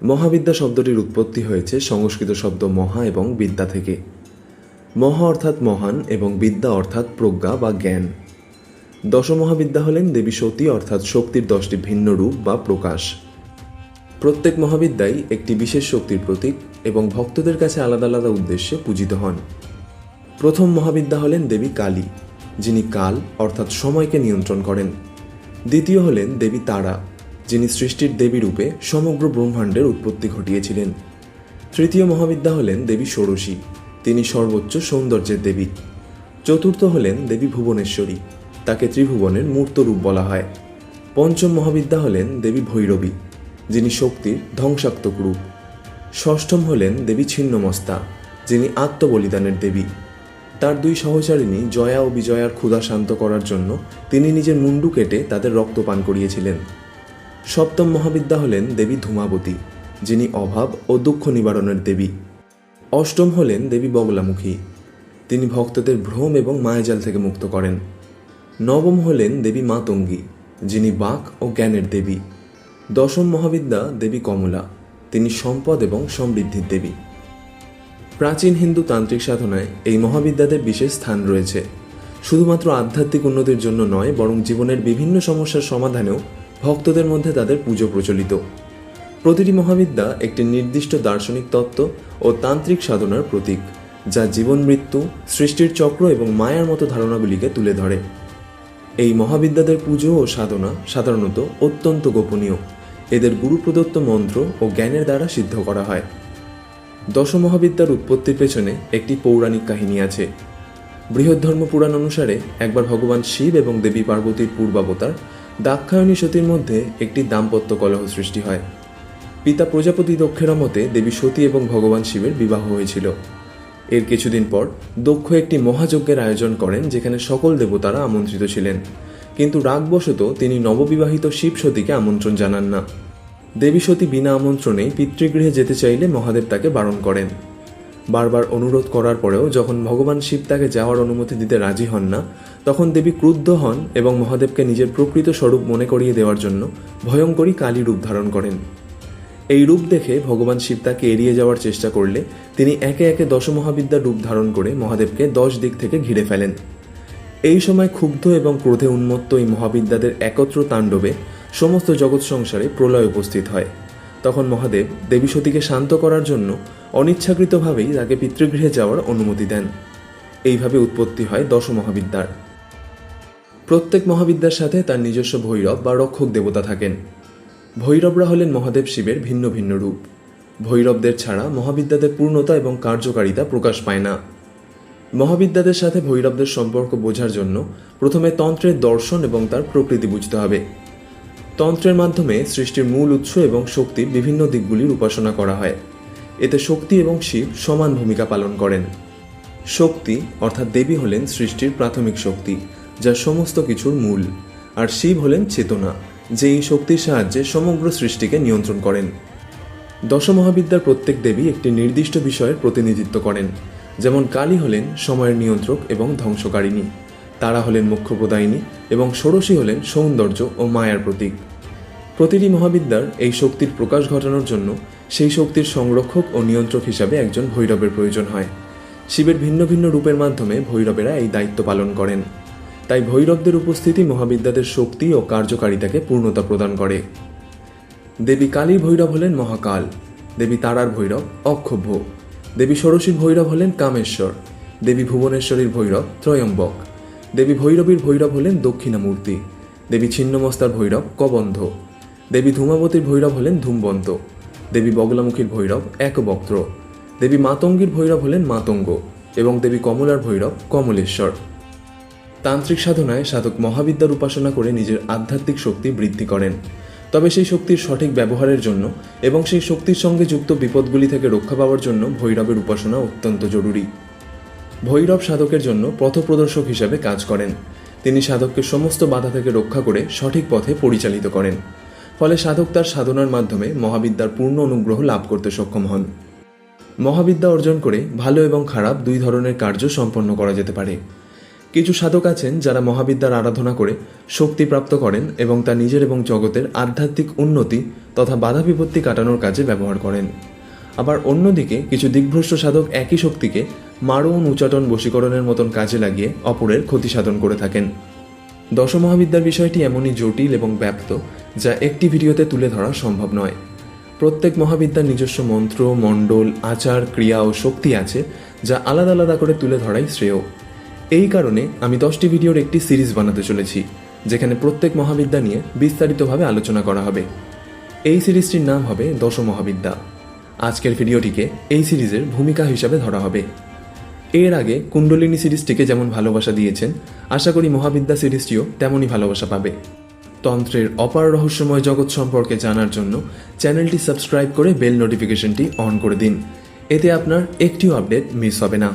মহাবিদ্যা শব্দটির উৎপত্তি হয়েছে সংস্কৃত শব্দ মহা এবং বিদ্যা থেকে। মহা অর্থাৎ মহান এবং বিদ্যা অর্থাৎ প্রজ্ঞা বা জ্ঞান। দশমহাবিদ্যা হলেন দেবী সতী অর্থাৎ শক্তির দশটি ভিন্ন রূপ বা প্রকাশ। প্রত্যেক মহাবিদ্যাই একটি বিশেষ শক্তির প্রতীক এবং ভক্তদের কাছে আলাদা আলাদা উদ্দেশ্যে পূজিত হন। প্রথম মহাবিদ্যা হলেন দেবী কালী, যিনি কাল অর্থাৎ সময়কে নিয়ন্ত্রণ করেন। দ্বিতীয় হলেন দেবী তারা যিনি সৃষ্টির দেবী রূপে সমগ্র ব্রহ্মাণ্ডের উৎপত্তি ঘটিয়েছিলেন। তৃতীয় মহাবিদ্যা হলেন দেবী ষোড়শী। তিনি সর্বোচ্চ সৌন্দর্যের দেবী। চতুর্থ হলেন দেবী ভুবনেশ্বরী। তাকে ত্রিভুবনের মূর্ত রূপ বলা হয়। পঞ্চম মহাবিদ্যা হলেন দেবী ভৈরবী, যিনি শক্তির ধ্বংসাত্মক রূপ। ষষ্ঠম হলেন দেবী ছিন্নমস্তা, যিনি আত্মবলিদানের দেবী। তার দুই সহচারিণী জয়া ও বিজয়ার ক্ষুধা শান্ত করার জন্য তিনি নিজের মুন্ডু কেটে তাদের রক্তপান করিয়েছিলেন। সপ্তম মহাবিদ্যা হলেন দেবী ধূমাবতী, যিনি অভাব ও দুঃখ নিবারণের দেবী। অষ্টম হলেন দেবী বগলামুখী, তিনি ভক্তদের ভ্রম এবং মায়াজাল থেকে মুক্ত করেন। নবম হলেন দেবী মাতঙ্গী, যিনি বাক ও জ্ঞানের দেবী। দশম মহাবিদ্যা দেবী কমলা, তিনি সম্পদ এবং সমৃদ্ধির দেবী। প্রাচীন হিন্দু তান্ত্রিক সাধনায় এই মহাবিদ্যাদের বিশেষ স্থান রয়েছে। শুধুমাত্র আধ্যাত্মিক উন্নতির জন্য নয়, বরং জীবনের বিভিন্ন সমস্যার সমাধানেও ভক্তদের মধ্যে তাদের পুজো প্রচলিত। প্রতিটি মহাবিদ্যা একটি নির্দিষ্ট দার্শনিক তত্ত্ব ও তান্ত্রিক সাধনার প্রতীক, যা জীবন মৃত্যু, সৃষ্টির চক্র এবং মায়ার মতো ধারণাগুলিকে তুলে ধরে। এই মহাবিদ্যাদের পুজো ও সাধনা সাধারণত অত্যন্ত গোপনীয়। এদের গুরু প্রদত্ত মন্ত্র ও জ্ঞানের দ্বারা সিদ্ধ করা হয়। দশমহাবিদ্যার উৎপত্তির পেছনে একটি পৌরাণিক কাহিনী আছে। বৃহদ্ধর্ম পুরাণ অনুসারে একবার ভগবান শিব এবং দেবী পার্বতীর পূর্বাবতার দাক্ষায়ণী সতীর মধ্যে একটি দাম্পত্য কলহ সৃষ্টি হয়। পিতা প্রজাপতি দক্ষের মতে দেবী সতী এবং ভগবান শিবের বিবাহ হয়েছিল। এর কিছুদিন পর দক্ষ একটি মহাযজ্ঞের আয়োজন করেন যেখানে সকল দেবতারা আমন্ত্রিত ছিলেন। কিন্তু রাগবশত তিনি নববিবাহিত শিব সতীকে আমন্ত্রণ জানান না। দেবী সতী বিনা আমন্ত্রণেই পিতৃগৃহে যেতে চাইলে মহাদেব তাকে বারণ করেন। বারবার অনুরোধ করার পরেও যখন ভগবান শিব তাকে যাওয়ার অনুমতি দিতে রাজি হন না, তখন দেবী ক্রুদ্ধ হন এবং মহাদেবকে নিজের প্রকৃত স্বরূপ মনে করিয়ে দেওয়ার জন্য ভয়ঙ্করী কালী রূপ ধারণ করেন। এই রূপ দেখে ভগবান শিব তাকে এড়িয়ে যাওয়ার চেষ্টা করলে তিনি একে একে দশমহাবিদ্যার রূপ ধারণ করে মহাদেবকে দশ দিক থেকে ঘিরে ফেলেন। এই সময় ক্ষুব্ধ এবং ক্রোধে উন্মত্ত এই মহাবিদ্যাদের একত্র তাণ্ডবে সমস্ত জগৎ সংসারে প্রলয় উপস্থিত হয়। তখন মহাদেব দেবী সতীকে শান্ত করার জন্য অনিচ্ছাকৃতভাবেই তাকে পিতৃগৃহে যাওয়ার অনুমতি দেন। এইভাবে উৎপত্তি হয় দশ মহাবিদ্যার প্রত্যেক মহাবিদ্যার সাথে তার নিজস্ব ভৈরব বা রক্ষক দেবতা থাকেন। ভৈরবরা হলেন মহাদেব শিবের ভিন্ন ভিন্ন রূপ। ভৈরবদের ছাড়া মহাবিদ্যাদের পূর্ণতা এবং কার্যকারিতা প্রকাশ পায় না। মহাবিদ্যাদের সাথে ভৈরবদের সম্পর্ক বোঝার জন্য প্রথমে তন্ত্রের দর্শন এবং তার প্রকৃতি বুঝতে হবে। তন্ত্রের মাধ্যমে সৃষ্টির মূল উৎস এবং শক্তির বিভিন্ন দিকগুলির উপাসনা করা হয়। এতে শক্তি এবং শিব সমান ভূমিকা পালন করেন। শক্তি, অর্থাৎ দেবী হলেন সৃষ্টির প্রাথমিক শক্তি, যা সমস্ত কিছুর মূল, আর শিব হলেন চেতনা, যে এই শক্তির সাহায্যে সমগ্র সৃষ্টিকে নিয়ন্ত্রণ করেন। দশমহাবিদ্যার প্রত্যেক দেবী একটি নির্দিষ্ট বিষয়ের প্রতিনিধিত্ব করেন, যেমন কালী হলেন সময়ের নিয়ন্ত্রক এবং ধ্বংসকারিণী। তারা হলেন মুখ্যপ্রদায়িনী এবং ষোড়শী হলেন সৌন্দর্য ও মায়ার প্রতীক। প্রতিটি মহাবিদ্যার এই শক্তির প্রকাশ ঘটানোর জন্য সেই শক্তির সংরক্ষক ও নিয়ন্ত্রক হিসাবে একজন ভৈরবের প্রয়োজন হয়। শিবের ভিন্ন ভিন্ন রূপের মাধ্যমে ভৈরবেরা এই দায়িত্ব পালন করেন। তাই ভৈরবদের উপস্থিতি মহাবিদ্যাদের শক্তি ও কার্যকারিতাকে পূর্ণতা প্রদান করে। দেবী কালীর ভৈরব হলেন মহাকাল, দেবী তারার ভৈরব অক্ষভ্য, দেবী ষোড়শীর ভৈরব হলেন কামেশ্বর, দেবী ভুবনেশ্বরীর ভৈরব ত্রয়ম্বক। দেবী ভৈরবীর ভৈরব হলেন দক্ষিণামূর্তি, দেবী ছিন্নমস্তার ভৈরব কবন্ধ, দেবী ধূমাবতীর ভৈরব হলেন ধূমবন্ত, দেবী বগলামুখীর ভৈরব একবক্ত্র দেবী মাতঙ্গীর ভৈরব হলেন মাতঙ্গ এবং দেবী কমলার ভৈরব কমলেশ্বর। তান্ত্রিক সাধনায় সাধক মহাবিদ্যার উপাসনা করে নিজের আধ্যাত্মিক শক্তি বৃদ্ধি করেন। তবে সেই শক্তির সঠিক ব্যবহারের জন্য এবং সেই শক্তির সঙ্গে যুক্ত বিপদগুলি থেকে রক্ষা পাওয়ার জন্য ভৈরবের উপাসনা অত্যন্ত জরুরি। ভৈরব সাধকের জন্য পথপ্রদর্শক হিসাবে কাজ করেন। তিনি সাধককে সমস্ত বাধা থেকে রক্ষা করে সঠিক পথে পরিচালিত করেন। ফলে সাধক তার সাধনার মাধ্যমে মহাবিদ্যার পূর্ণ অনুগ্রহ লাভ করতে সক্ষম হন। মহাবিদ্যা অর্জন করে ভালো এবং খারাপ দুই ধরনের কার্য সম্পন্ন করা যেতে পারে। কিছু সাধক আছেন যারা মহাবিদ্যার আরাধনা করে শক্তি প্রাপ্ত করেন এবং তা নিজের এবং জগতের আধ্যাত্মিক উন্নতি তথা বাধা বিপত্তি কাটানোর কাজে ব্যবহার করেন। আবার অন্যদিকে কিছু দিগ্ভ্রষ্ট সাধক একই শক্তিকে মারণ উচাটন বশীকরণের মতন কাজে লাগিয়ে অপরের ক্ষতি সাধন করে থাকেন। দশমহাবিদ্যার বিষয়টি এমনই জটিল এবং ব্যাপ্ত, যা একটি ভিডিওতে তুলে ধরা সম্ভব নয়। প্রত্যেক মহাবিদ্যার নিজস্ব মন্ত্র, মণ্ডল, আচার, ক্রিয়া ও শক্তি আছে, যা আলাদা আলাদা করে তুলে ধরাই শ্রেয়। এই কারণে আমি দশটি ভিডিওর একটি সিরিজ বানাতে চলেছি, যেখানে প্রত্যেক মহাবিদ্যা নিয়ে বিস্তারিতভাবে আলোচনা করা হবে। এই সিরিজটির নাম হবে দশ মহাবিদ্যা আজকের ভিডিওটিকে এই সিরিজের ভূমিকা হিসাবে ধরা হবে। এর আগে কুণ্ডলিনী সিরিজটিকে যেমন ভালোবাসা দিয়েছেন, আশা করি মহাবিদ্যা সিরিজটিও তেমনই ভালোবাসা পাবে। তন্ত্রের অপার রহস্যময় জগৎ সম্পর্কে জানার জন্য চ্যানেলটি সাবস্ক্রাইব করে বেল নোটিফিকেশনটি অন করে দিন। এতে আপনার একটিও আপডেট মিস হবে না।